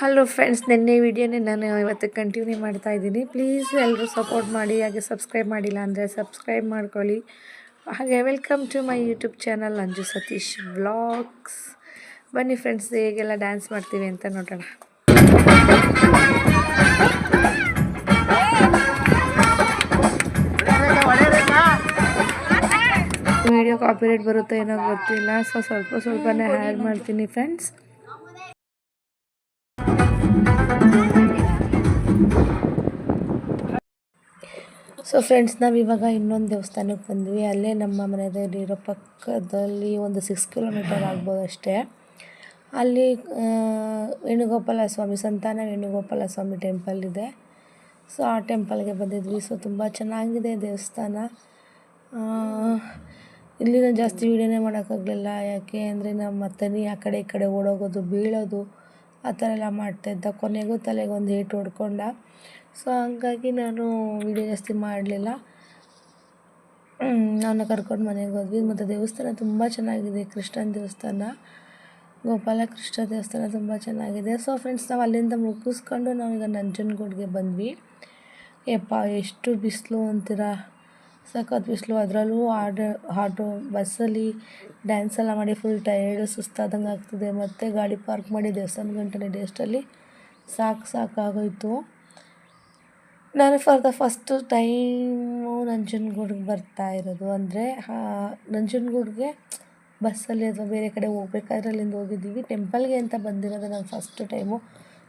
Hello friends ನಿನ್ನೆ ವಿಡಿಯೋನೇ ನಾನು ಇವತ್ತು ಕಂಟಿನ್ಯೂ ಮಾಡ್ತಾ ಇದ್ದೀನಿ. ಪ್ಲೀಸ್ ಎಲ್ಲರೂ ಸಪೋರ್ಟ್ ಮಾಡಿ, ಹಾಗೆ ಸಬ್ಸ್ಕ್ರೈಬ್ ಮಾಡಿಲ್ಲ ಅಂದರೆ ಸಬ್ಸ್ಕ್ರೈಬ್ ಮಾಡ್ಕೊಳ್ಳಿ. ಹಾಗೆ welcome to my YouTube channel Anju Satish vlogs ಬನ್ನಿ ಫ್ರೆಂಡ್ಸ್ ಹೇಗೆಲ್ಲ ಡ್ಯಾನ್ಸ್ ಮಾಡ್ತೀವಿ ಅಂತ ನೋಡೋಣ. ವಿಡಿಯೋ ಕಾಪಿರೇಟ್ ಬರುತ್ತೋ ಏನೋ ಗೊತ್ತಿಲ್ಲ ಸೊ ಸ್ವಲ್ಪ ಸ್ವಲ್ಪನೇ ಆ್ಯಡ್ ಮಾಡ್ತೀನಿ ಫ್ರೆಂಡ್ಸ್ ಸೊ ಫ್ರೆಂಡ್ಸ್ ನಾವು ಇವಾಗ ಇನ್ನೊಂದು ದೇವಸ್ಥಾನಕ್ಕೆ ಬಂದ್ವಿ. ಅಲ್ಲೇ ನಮ್ಮ ಮನೆಯಲ್ಲಿರೋ ಪಕ್ಕದಲ್ಲಿ ಒಂದು ಸಿಕ್ಸ್ ಕಿಲೋಮೀಟರ್ ಆಗ್ಬೋದು ಅಷ್ಟೇ. ಅಲ್ಲಿ ವೇಣುಗೋಪಾಲ ಸ್ವಾಮಿ, ಸಂತಾನ ವೇಣುಗೋಪಾಲ ಸ್ವಾಮಿ ಟೆಂಪಲ್ ಇದೆ. ಸೊ ಆ ಟೆಂಪಲ್ಗೆ ಬಂದಿದ್ವಿ. ಸೊ ತುಂಬ ಚೆನ್ನಾಗಿದೆ ದೇವಸ್ಥಾನ. ಇಲ್ಲಿನ ಜಾಸ್ತಿ ವೀಡಿಯೋನೇ ಮಾಡೋಕ್ಕಾಗಲಿಲ್ಲ. ಯಾಕೆ ಅಂದರೆ ನಮ್ಮ ಅತ್ತನಿ ಆ ಕಡೆ ಈ ಕಡೆ ಓಡೋಗೋದು, ಬೀಳೋದು. ಆ ಥರ ಎಲ್ಲ ಮಾಡ್ತಾಯಿದ್ದ ಕೊನೆಗೂ ತಲೆಗೆ ಒಂದು ಏಟು ಹೊಡ್ಕೊಂಡ. ಸೊ ಹಂಗಾಗಿ ನಾನು ವೀಡಿಯೋ ಜಾಸ್ತಿ ಮಾಡಲಿಲ್ಲ. ಅವನ್ನ ಕರ್ಕೊಂಡು ಮನೆಗೆ ಹೋದ್ವಿ. ಮತ್ತು ದೇವಸ್ಥಾನ ತುಂಬ ಚೆನ್ನಾಗಿದೆ. ಕೃಷ್ಣನ ದೇವಸ್ಥಾನ ಗೋಪಾಲ ಕೃಷ್ಣ ದೇವಸ್ಥಾನ ತುಂಬ ಚೆನ್ನಾಗಿದೆ. ಸೊ ಫ್ರೆಂಡ್ಸ್ ನಾವು ಅಲ್ಲಿಂದ ಮುಗಿಸ್ಕೊಂಡು ನಾವೀಗ ನಂಜನಗೂಡಿಗೆ ಬಂದ್ವಿ. ಯಪ್ಪ, ಎಷ್ಟು ಬಿಸಿಲು ಅಂತೀರಾ. ಸಖತ್ ಬಿಸಿಲು, ಅದರಲ್ಲೂ ಆಡ, ಆಟೋ, ಬಸ್ಸಲ್ಲಿ ಡ್ಯಾನ್ಸ್ ಎಲ್ಲ ಮಾಡಿ ಫುಲ್ ಟೈರ್ಡ್ ಸುಸ್ತಾದಂಗೆ ಆಗ್ತದೆ. ಮತ್ತು ಗಾಡಿ ಪಾರ್ಕ್ ಮಾಡಿ ದೇವಸ್ಥಾನ ಗಂಟೆ ಡೇಸ್ಟಲ್ಲಿ ಸಾಕು ಸಾಕಾಗೋಯಿತು ನಾನು ಫಾರ್ ದ ಫಸ್ಟ್ ಟೈಮು ನಂಜನಗೂಡಿಗೆ ಬರ್ತಾ ಇರೋದು. ಅಂದರೆ ನಂಜನಗೂಡಿಗೆ ಬಸ್ಸಲ್ಲಿ ಅಥವಾ ಬೇರೆ ಕಡೆ ಹೋಗ್ಬೇಕಾದ್ರೆ ಅಲ್ಲಿಂದ ಹೋಗಿದ್ದೀವಿ. ಟೆಂಪಲ್ಗೆ ಅಂತ ಬಂದಿರೋದು ನಾನು ಫಸ್ಟ್ ಟೈಮು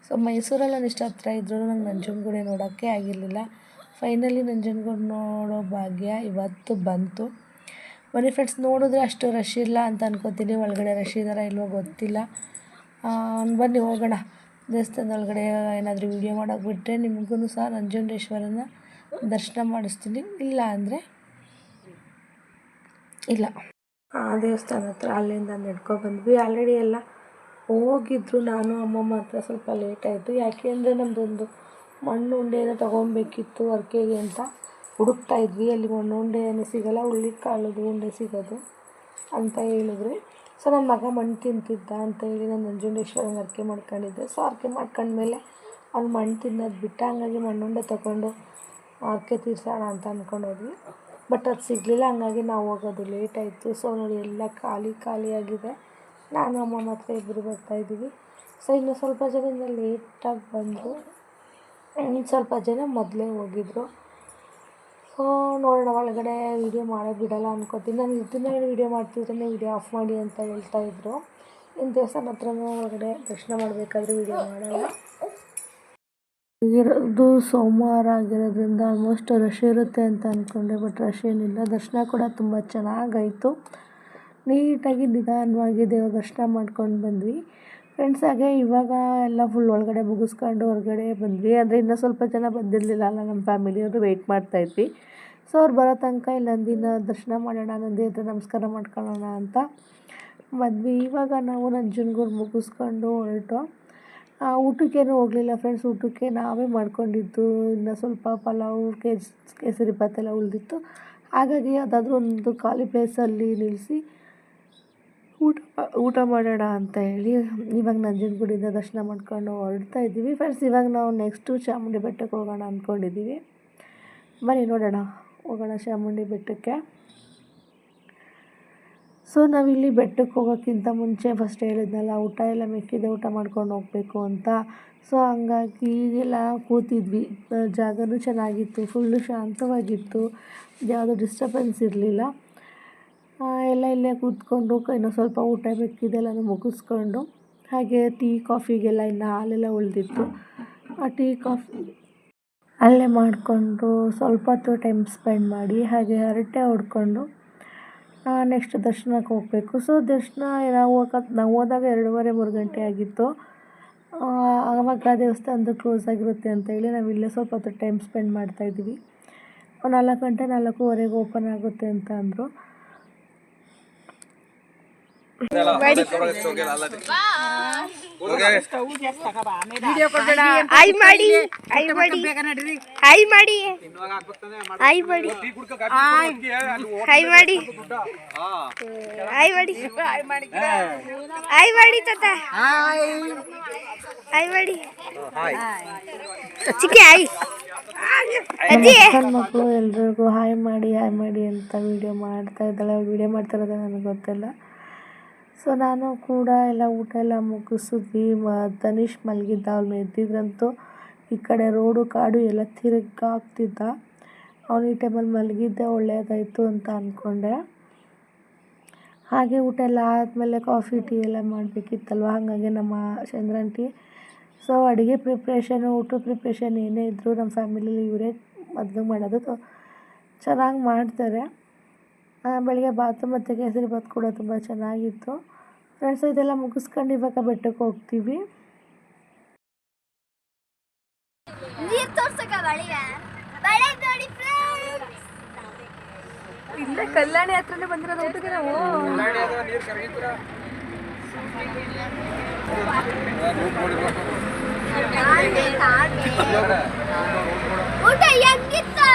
ಸೊ ಮೈಸೂರಲ್ಲಿ ನಾನು ಇಷ್ಟು ಹತ್ರ ಇದ್ರೂ ನಂಗೆ ನಂಜನಗೂಡೆ ನೋಡೋಕ್ಕೆ ಆಗಿರಲಿಲ್ಲ. ಫೈನಲಿ ನಂಜನಗೂಡು ನೋಡೋ ಭಾಗ್ಯ ಇವತ್ತು ಬಂತು. ಬನ್ನಿ ಫ್ರೆಂಡ್ಸ್ ನೋಡಿದ್ರೆ ಅಷ್ಟು ರಶ್ ಇಲ್ಲ ಅಂತ ಅನ್ಕೋತೀನಿ. ಒಳಗಡೆ ರಶ್ ಇದಾರ ಇಲ್ವೋ ಗೊತ್ತಿಲ್ಲ. ಬನ್ನಿ ಹೋಗೋಣ. ದೇವಸ್ಥಾನದ ಒಳಗಡೆ ಏನಾದರೂ ವೀಡಿಯೋ ಮಾಡೋಕೆ ಬಿಟ್ಟರೆ ನಿಮಗೂ ಸಹ ನಂಜುಂಡೇಶ್ವರನ ದರ್ಶನ ಮಾಡಿಸ್ತೀನಿ. ಇಲ್ಲ ಅಂದರೆ ಇಲ್ಲ. ಆ, ದೇವಸ್ಥಾನ ಹತ್ರ ಅಲ್ಲಿಂದ ನಡ್ಕೊ ಬಂದ್ವಿ. ಆಲ್ರೆಡಿ ಎಲ್ಲ ಹೋಗಿದ್ರು. ನಾನು ಅಮ್ಮ ಮಾತ್ರ ಸ್ವಲ್ಪ ಲೇಟ್ ಆಯಿತು. ಯಾಕೆ ಅಂದರೆ ನಮ್ಮದೊಂದು ಮಣ್ಣು ಉಂಡೆನ ತೊಗೊಬೇಕಿತ್ತು ಅರ್ಕೆಗೆ ಅಂತ ಹುಡುಕ್ತಾ ಇದ್ವಿ. ಅಲ್ಲಿ ಮಣ್ಣು ಉಂಡೆ ಏನು ಸಿಗಲ್ಲ ಹುಳ್ಳಿ ಕಾಳದು ಉಂಡೆ ಸಿಗೋದು ಅಂತ ಹೇಳಿದ್ರಿ. ಸೊ ನನ್ನ ಮಗ ಮಣ್ಣು ತಿಂತಿದ್ದ ಅಂತ ಹೇಳಿ ನಾನು ನಂಜುಂಡೇಶ್ವರಂಗೆ ಅರ್ಕೆ ಮಾಡ್ಕೊಂಡಿದ್ದೆ. ಸೊ ಅರ್ಕೆ ಮಾಡ್ಕೊಂಡ್ಮೇಲೆ ಅವ್ನು ಮಣ್ಣು ತಿನ್ನೋದು ಬಿಟ್ಟ ಹಂಗಾಗಿ ಮಣ್ಣುಂಡೆ ತಗೊಂಡು ಅರ್ಕೆ ತೀರ್ಸೋಣ ಅಂತ ಅಂದ್ಕೊಂಡೋದ್ವಿ ಬಟ್ ಅದು ಸಿಗಲಿಲ್ಲ, ಹಂಗಾಗಿ ನಾವು ಹೋಗೋದು ಲೇಟ್ ಆಯಿತು. ಸೊ ನೋಡಿ ಎಲ್ಲ ಖಾಲಿ ಖಾಲಿಯಾಗಿದೆ. ನಾನು ಅಮ್ಮ ಮಾತ್ರ ಇಬ್ಬರು ಬರ್ತಾಯಿದ್ದೀವಿ ಸೊ ಇನ್ನೂ ಸ್ವಲ್ಪ ಜನ ಲೇಟಾಗಿ ಬಂದರು ಇನ್ನು ಸ್ವಲ್ಪ ಜನ ಮೊದಲೇ ಹೋಗಿದ್ರು. ಸೊ ನೋಡೋಣ, ಒಳಗಡೆ ವೀಡಿಯೋ ಮಾಡೋದು ಬಿಡಲ್ಲ ಅನ್ಕೋತೀನಿ. ನಾನು ಇದನ್ನ ವೀಡಿಯೋ ಮಾಡ್ತಿದ್ರೆ ವೀಡಿಯೋ ಆಫ್ ಮಾಡಿ ಅಂತ ಹೇಳ್ತಾ ಇದ್ರು. ಇನ್ನು ದೇವಸ್ಥಾನ ಹತ್ರನೂ ಒಳಗಡೆ ದರ್ಶನ ಮಾಡಬೇಕಾದ್ರೆ ವೀಡಿಯೋ ಮಾಡಲ್ಲ ಇರೋದು ಸೋಮವಾರ ಆಗಿರೋದ್ರಿಂದ ಆಲ್ಮೋಸ್ಟ್ ರಶ್ ಇರುತ್ತೆ ಅಂತ ಅಂದ್ಕೊಂಡೆ ಬಟ್ ರಶ್ ಏನಿಲ್ಲ. ದರ್ಶನ ಕೂಡ ತುಂಬ ಚೆನ್ನಾಗಾಯಿತು. ನೀಟಾಗಿ ನಿಧಾನವಾಗಿ ದೇವ್ರ ದರ್ಶನ ಮಾಡ್ಕೊಂಡು ಬಂದ್ವಿ. ಫ್ರೆಂಡ್ಸ್ ಹಾಗೆ ಇವಾಗ ಎಲ್ಲ ಫುಲ್ ಒಳಗಡೆ ಮುಗಿಸ್ಕೊಂಡು ಹೊರಗಡೆ ಬಂದ್ವಿ. ಅಂದರೆ ಇನ್ನೂ ಸ್ವಲ್ಪ ಜನ ಬಂದಿರಲಿಲ್ಲ ಅಲ್ಲ ನಮ್ಮ ಫ್ಯಾಮಿಲಿಯವರು ವೆಯ್ಟ್ ಮಾಡ್ತಾಯಿದ್ವಿ ಸೊ ಅವ್ರು ಬರೋ ತನಕ ಇಲ್ಲಿ ನಂದಿನ ದರ್ಶನ ಮಾಡೋಣ, ನಂದಿ ಹತ್ರ ನಮಸ್ಕಾರ ಮಾಡ್ಕೊಳ್ಳೋಣ ಅಂತ ಬಂದ್ವಿ. ಇವಾಗ ನಾವು ನಂಜನಗೂರು ಮುಗಿಸ್ಕೊಂಡು ಹೊರಟು. ಊಟಕ್ಕೇನು ಹೋಗಲಿಲ್ಲ ಫ್ರೆಂಡ್ಸ್ ಊಟಕ್ಕೆ ನಾವೇ ಮಾಡ್ಕೊಂಡಿದ್ದು. ಇನ್ನು ಸ್ವಲ್ಪ ಪಲಾವು, ಕೇಸ್, ಕೇಸರಿ ಭಾತ್ ಎಲ್ಲ ಉಳಿದಿತ್ತು. ಹಾಗಾಗಿ ಯಾವುದಾದ್ರೂ ಒಂದು ಖಾಲಿ ಪ್ಲೇಸಲ್ಲಿ ನಿಲ್ಲಿಸಿ ಊಟ ಊಟ ಮಾಡೋಣ ಅಂತ ಹೇಳಿ ಇವಾಗ ನಂಜನಗೂಡಿಂದ ದರ್ಶನ ಮಾಡ್ಕೊಂಡು ಹೊರಡ್ತಾ ಇದ್ದೀವಿ. ಫ್ರೆಂಡ್ಸ್ ಇವಾಗ ನಾವು ನೆಕ್ಸ್ಟು ಚಾಮುಂಡಿ ಬೆಟ್ಟಕ್ಕೆ ಹೋಗೋಣ ಅಂದ್ಕೊಂಡಿದ್ದೀವಿ ಬನ್ನಿ ನೋಡೋಣ, ಹೋಗೋಣ ಚಾಮುಂಡಿ ಬೆಟ್ಟಕ್ಕೆ. ಸೊ ನಾವಿಲ್ಲಿ ಬೆಟ್ಟಕ್ಕೆ ಹೋಗೋಕ್ಕಿಂತ ಮುಂಚೆ ಫಸ್ಟ್ ಹೇಳಿದ್ನಲ್ಲ, ಊಟ ಎಲ್ಲ ಮಿಕ್ಕಿದೆ, ಊಟ ಮಾಡ್ಕೊಂಡು ಹೋಗಬೇಕು ಅಂತ. ಸೊ ಹಂಗಾಗಿ ಈಗೆಲ್ಲ ಕೂತಿದ್ವಿ. ಜಾಗನೂ ಚೆನ್ನಾಗಿತ್ತು ಫುಲ್ಲು ಶಾಂತವಾಗಿತ್ತು. ಯಾವುದೂ ಡಿಸ್ಟರ್ಬೆನ್ಸ್ ಇರಲಿಲ್ಲ. ಎಲ್ಲ ಇಲ್ಲೇ ಕೂತ್ಕೊಂಡು ಇನ್ನೂ ಸ್ವಲ್ಪ ಊಟ ಬೇಕಿದ್ದೆಲ್ಲನೂ ಮುಗಿಸ್ಕೊಂಡು ಹಾಗೆ ಟೀ, ಕಾಫಿಗೆಲ್ಲ ಇನ್ನು ಹಾಲೆಲ್ಲ ಉಳಿದಿತ್ತು. ಆ ಟೀ, ಕಾಫಿ ಅಲ್ಲೇ ಮಾಡಿಕೊಂಡು ಸ್ವಲ್ಪ ಹೊತ್ತು ಟೈಮ್ ಸ್ಪೆಂಡ್ ಮಾಡಿ ಹಾಗೆ ಹರಟೆ ಹೊಡ್ಕೊಂಡು ನೆಕ್ಸ್ಟ್ ದರ್ಶನಕ್ಕೆ ಹೋಗಬೇಕು. ಸೊ, ದರ್ಶನ ನಾವು ಹೋಗ ನಾವು ಹೋದಾಗ ಎರಡೂವರೆ, ಮೂರು ಗಂಟೆ ಆಗಿತ್ತು. ಆವಾಗ ದೇವಸ್ಥಾನದ ಕ್ಲೋಸ್ ಆಗಿರುತ್ತೆ ಅಂತ ಹೇಳಿ ನಾವು ಇಲ್ಲೇ ಸ್ವಲ್ಪ ಹೊತ್ತು ಟೈಮ್ ಸ್ಪೆಂಡ್ ಮಾಡ್ತಾಯಿದ್ವಿ ನಾಲ್ಕು ಗಂಟೆ, ನಾಲ್ಕೂವರೆಗೆ ಓಪನ್ ಆಗುತ್ತೆ ಅಂತ ಅಂದರು. ಮಕ್ಕಳು ಎಲ್ರಿಗೂ ಹಾಯ್ ಮಾಡಿ ಹಾಯ್ ಮಾಡಿ ಅಂತ ವಿಡಿಯೋ ಮಾಡ್ತಾ ಇದ್ದಾಳೆ ವಿಡಿಯೋ ಇರೋದ ನನಗೆ ಗೊತ್ತಿಲ್ಲ ಸೊ ನಾನು ಕೂಡ ಎಲ್ಲ ಊಟ ಎಲ್ಲ ಮುಗಿಸಿದ್ವಿ. ಮ- ತನಿಷ್ ಮಲಗಿದ್ದ, ಅವ್ನು ಎದ್ದಿದ್ರಂತೂ ಈ ಕಡೆ ರೋಡು ಕಾಡು ಎಲ್ಲ ತಿರುಗಾಗ್ತಿದ್ದ ಅವನು ಈ ಟೈಮಲ್ಲಿ ಮಲಗಿದ್ದೆ ಒಳ್ಳೆಯದಾಯಿತು ಅಂತ ಅಂದ್ಕೊಂಡೆ ಹಾಗೆ ಊಟ ಎಲ್ಲ ಆದಮೇಲೆ ಕಾಫಿ, ಟೀ ಎಲ್ಲ ಮಾಡಬೇಕಿತ್ತಲ್ವ? ಹಾಗಾಗಿ ನಮ್ಮ ಚಂದ್ರನ್ ಸೊ ಅಡುಗೆ ಪ್ರಿಪ್ರೇಷನು ಊಟ ಪ್ರಿಪ್ರೇಷನ್ ಏನೇ ಇದ್ದರೂ ನಮ್ಮ ಫ್ಯಾಮಿಲಿಲಿ ಇವರೇ ಮೊದಲು ಮಾಡೋದು. ಚೆನ್ನಾಗಿ ಮಾಡ್ತಾರೆ. ಬೆಳಿಗ್ಗೆ ಬಾತು ಮತ್ತು ಕೇಸರಿ ಬಾತ್ ಕೂಡ ತುಂಬ ಚೆನ್ನಾಗಿತ್ತು. ಫ್ರೆಂಡ್ಸ್ ಇದೆಲ್ಲ ಮುಗಿಸ್ಕೊಂಡು ಇವಾಗ ಬೆಟ್ಟಕ್ಕೆ ಹೋಗ್ತೀವಿ. ಇಲ್ಲೇ ಕಲ್ಯಾಣಿ ಹತ್ರನೇ ಬಂದಿರೋದು ಊಟಕ್ಕೆ ನಾವು. ಊಟ ಹೆಂಗಿತ್ತು?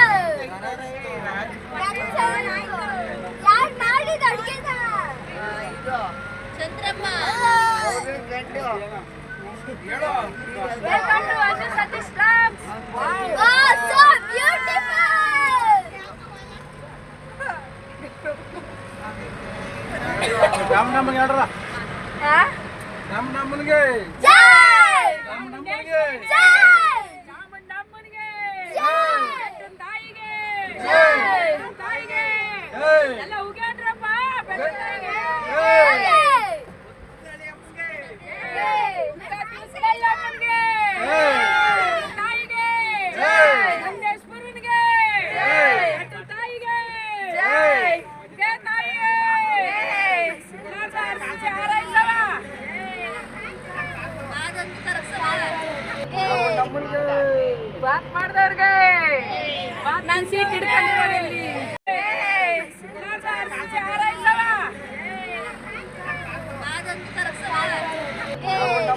Welcome to Ashu Satish Vlogs. Wow, so beautiful. Ram Ram Ram Ram Ram Ram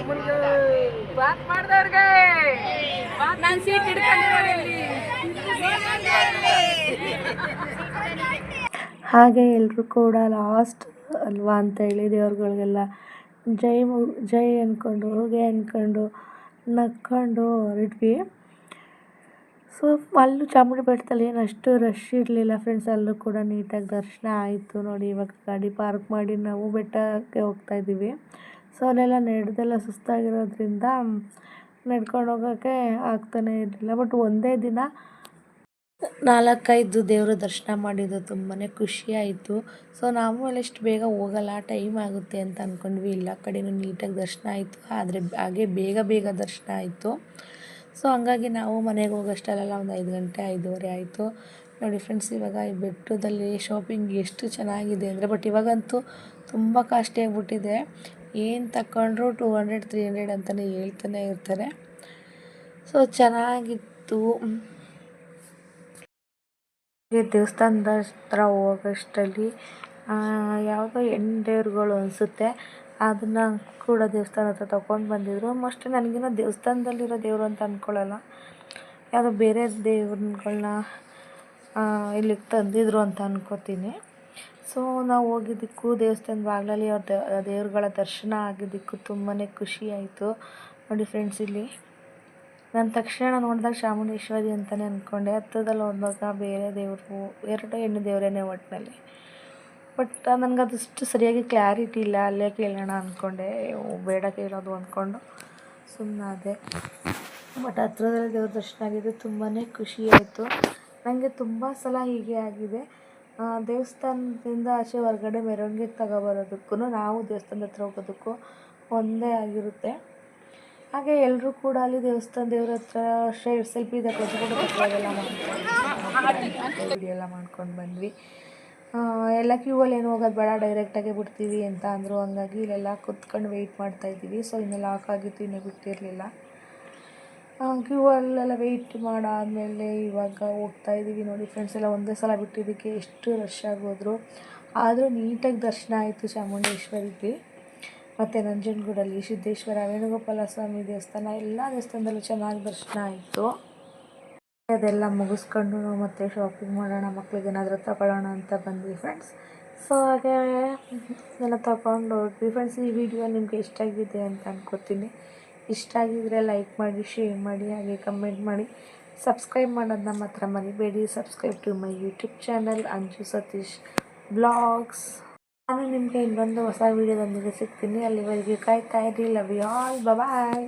Baat ಮಾಡ್ದವ್ರಿಗೆ. ನಾನು ಸೀಟ್ ಹಿಡ್ಕೊಂಡಿರೋದು ಹಾಗೆ ಎಲ್ಲರೂ ಕೂಡ ಲಾಸ್ಟ್ ಅಲ್ವಾ ಅಂತ ಹೇಳಿ ದೇವ್ರುಗಳಿಗೆಲ್ಲ ಜೈ ಮು- ಜೈ ಅಂದ್ಕೊಂಡು ಹೋಗಿ ಅಂದ್ಕೊಂಡು ನಕ್ಕೊಂಡು ಹೊರಟ್ವಿ. ಸೊ ಅಲ್ಲೂ ಚಾಮುಂಡಿ ಬೆಟ್ಟದಲ್ಲಿ ಏನು ಅಷ್ಟು ರಶ್ ಇರಲಿಲ್ಲ ಫ್ರೆಂಡ್ಸ್ ಅಲ್ಲೂ ಕೂಡ ನೀಟಾಗಿ ದರ್ಶನ ಆಯಿತು ನೋಡಿ ಇವಾಗ ಗಾಡಿ ಪಾರ್ಕ್ ಮಾಡಿ ನಾವು ಬೆಟ್ಟಕ್ಕೆ ಹೋಗ್ತಾ ಇದ್ದೀವಿ. ಸೊ ಅಲ್ಲೆಲ್ಲ ನಡೆದೆಲ್ಲ ಸುಸ್ತಾಗಿರೋದ್ರಿಂದ ನಡ್ಕೊಂಡು ಹೋಗೋಕ್ಕೆ ಆಗ್ತಾನೇ ಇರಲಿಲ್ಲ. ಬಟ್ ಒಂದೇ ದಿನ ನಾಲ್ಕೈದು ದೇವರ ದರ್ಶನ ಮಾಡಿದ್ದು ತುಂಬಾ ಖುಷಿ ಆಯಿತು ಸೊ ನಾವು ಅಲ್ಲಿ ಎಷ್ಟು ಬೇಗ ಹೋಗಲ್ಲ ಟೈಮ್ ಆಗುತ್ತೆ ಅಂತ ಅಂದ್ಕೊಂಡ್ವಿ ಇಲ್ಲ ಕಡೆನೂ ನೀಟಾಗಿ ದರ್ಶನ ಆಯಿತು. ಆದರೆ ಹಾಗೆ ಬೇಗ ಬೇಗ ದರ್ಶನ ಆಯಿತು. ಸೊ ಹಂಗಾಗಿ ನಾವು ಮನೆಗೆ ಹೋಗೋಷ್ಟಲ್ಲೆಲ್ಲ ಒಂದು ಐದು ಗಂಟೆ, ಐದೂವರೆ ಆಯಿತು. ನೋಡಿ ಫ್ರೆಂಡ್ಸ್ ಇವಾಗ ಈ ಬೆಟ್ಟದಲ್ಲಿ ಶಾಪಿಂಗ್ ಎಷ್ಟು ಚೆನ್ನಾಗಿದೆ ಅಂದರೆ ಬಟ್ ಇವಾಗಂತೂ ತುಂಬ ಕಾಸ್ಟ್ಲಿ ಆಗಿಬಿಟ್ಟಿದೆ. ಏನು ತಗೊಂಡ್ರು ಟೂ ಹಂಡ್ರೆಡ್ ತ್ರೀ ಹಂಡ್ರೆಡ್ ಅಂತಲೇ ಹೇಳ್ತಾನೆ ಇರ್ತಾರೆ. ಸೊ ಚೆನ್ನಾಗಿತ್ತು. ದೇವಸ್ಥಾನದ ಹತ್ರ ಹೋಗೋಷ್ಟರಲ್ಲಿ ಯಾವುದೋ ಹೆಣ್ಣು ದೇವ್ರುಗಳು ಅನಿಸುತ್ತೆ. ಅದನ್ನು ಕೂಡ ದೇವಸ್ಥಾನ ಹತ್ರ ತಗೊಂಡು ಬಂದಿದ್ರು. ಮೋಸ್ಟ್ಲಿ ನನಗೇನೋ ದೇವಸ್ಥಾನದಲ್ಲಿರೋ ದೇವರು ಅಂತ ಅಂದ್ಕೊಳ್ಳಲ್ಲ ಯಾವುದೋ ಬೇರೆ ದೇವ್ರುಗಳನ್ನ ಇಲ್ಲಿಗೆ ತಂದಿದ್ರು ಅಂತ ಅನ್ಕೋತೀನಿ. ಸೊ ನಾವು ಹೋಗಿದ್ದಕ್ಕೂ ದೇವಸ್ಥಾನದ ಬಾಗಿಲಲ್ಲಿ ಅವ್ರ ದೇವ್ರುಗಳ ದರ್ಶನ ಆಗಿದ್ದಕ್ಕೂ ತುಂಬಾ ಖುಷಿ ಆಯಿತು. ನೋಡಿ ಫ್ರೆಂಡ್ಸ್ ಇಲ್ಲಿ. ನಾನು ತಕ್ಷಣ ನೋಡಿದಾಗ ಚಾಮುಂಡೇಶ್ವರಿ ಅಂತಲೇ ಅಂದ್ಕೊಂಡೆ ಹತ್ರದಲ್ಲಿ ಹೋದಾಗ ಬೇರೆ ದೇವರು, ಎರಡು ಹೆಣ್ಣು ದೇವರೇನೆ ಒಟ್ಟಿನಲ್ಲಿ ಬಟ್ ನನಗೆ ಅದಷ್ಟು ಸರಿಯಾಗಿ ಕ್ಲಾರಿಟಿ ಇಲ್ಲ. ಅಲ್ಲೇ ಕೇಳೋಣ ಅಂದ್ಕೊಂಡೆ ಬೇಡ ಕೇಳೋದು ಅಂದ್ಕೊಂಡು ಸುಮ್ಮನಾದೆ ಬಟ್ ಹತ್ರದಲ್ಲಿ ದೇವ್ರ ದರ್ಶನ ಆಗಿದೆ ತುಂಬಾ ಖುಷಿ ಆಯಿತು. ನನಗೆ ತುಂಬ ಸಲ ಹೀಗೆ ಆಗಿದೆ. ದೇವಸ್ಥಾನದಿಂದ ಆಚೆ ಹೊರಗಡೆ ಮೆರವಣಿಗೆ ತಗೋಬರೋದಕ್ಕೂ ನಾವು ದೇವಸ್ಥಾನದ ಹತ್ರ ಹೋಗೋದಕ್ಕೂ ಒಂದೇ ಆಗಿರುತ್ತೆ. ಹಾಗೆ ಎಲ್ಲರೂ ಕೂಡ ಅಲ್ಲಿ ದೇವಸ್ಥಾನ ದೇವ್ರ ಹತ್ರ ಶೇ, ಸೆಲ್ಫಿ ತಗೊಂಡು ಎಲ್ಲ ಮಾಡ್ಕೊಂಡು ವಿಡಿಯೋ ಎಲ್ಲ ಮಾಡ್ಕೊಂಡು ಬಂದ್ವಿ. ಎಲ್ಲ ಕ್ಯೂವಲ್ಲಿ ಏನು ಹೋಗೋದು ಬೇಡ ಡೈರೆಕ್ಟಾಗೆ ಬಿಡ್ತೀವಿ ಅಂತ ಅಂದರು. ಹಂಗಾಗಿ ಇಲ್ಲೆಲ್ಲ ಕುತ್ಕೊಂಡು ವೆಯ್ಟ್ ಮಾಡ್ತಾಯಿದ್ದೀವಿ ಸೊ ಇನ್ನೂ ಲಾಕ್ ಆಗಿತ್ತು, ಇನ್ನೂ ಬಿಟ್ಟಿರಲಿಲ್ಲ. ಕ್ಯೂವಲ್ಲೆಲ್ಲ ವೆಯ್ಟ್ ಮಾಡಾದಮೇಲೆ ಇವಾಗ ಹೋಗ್ತಾ ಇದ್ದೀವಿ ನೋಡಿ ಫ್ರೆಂಡ್ಸ್ ಎಲ್ಲ ಒಂದೇ ಸಲ ಬಿಟ್ಟಿದ್ದಕ್ಕೆ ಎಷ್ಟು ರಶ್ ಆಗೋದ್ರು. ಆದರೂ ನೀಟಾಗಿ ದರ್ಶನ ಆಯಿತು ಚಾಮುಂಡೇಶ್ವರಿಗೆ. ಮತ್ತು ನಂಜನಗೂಡಲ್ಲಿ ಸಿದ್ದೇಶ್ವರ, ವೇಣುಗೋಪಾಲ ಸ್ವಾಮಿ ದೇವಸ್ಥಾನ, ಎಲ್ಲ ದೇವಸ್ಥಾನದಲ್ಲೂ ಚೆನ್ನಾಗಿ ದರ್ಶನ ಆಯಿತು. ಅದೆಲ್ಲ ಮುಗಿಸ್ಕೊಂಡು ಮತ್ತೆ ಶಾಪಿಂಗ್ ಮಾಡೋಣ ಮಕ್ಕಳಿಗೆ ಏನಾದರೂ ತಗೊಳ್ಳೋಣ ಅಂತ ಬಂದ್ವಿ ಫ್ರೆಂಡ್ಸ್ ಸೊ ಹಾಗೆ ಎಲ್ಲ ತಗೊಂಡು ಹೋದ್ವಿ ಫ್ರೆಂಡ್ಸ್ ಈ ವಿಡಿಯೋ ನಿಮಗೆ ಇಷ್ಟ ಆಗಿದೆ ಅಂತ ಅನ್ಕೋತೀನಿ. ಇಷ್ಟ ಆಗಿದ್ರೆ ಲೈಕ್ ಮಾಡಿ ಶೇರ್ ಮಾಡಿ, ಹಾಗೆ ಕಮೆಂಟ್ ಮಾಡಿ. ಸಬ್ಸ್ಕ್ರೈಬ್ ಮಾಡೋದನ್ನ ಮಾತ್ರ ಮರಿಬೇಡಿ. Subscribe to my YouTube channel Anju Satish blogs ನಾನು ನಿಮಗೆ ಇನ್ನೊಂದು ಹೊಸ ವೀಡಿಯೋದೊಂದಿಗೆ ಸಿಗ್ತೀನಿ. ಅಲ್ಲಿವರೆಗೆ ಕಾಯ್ತಾ ಇರಿ. Love you all bye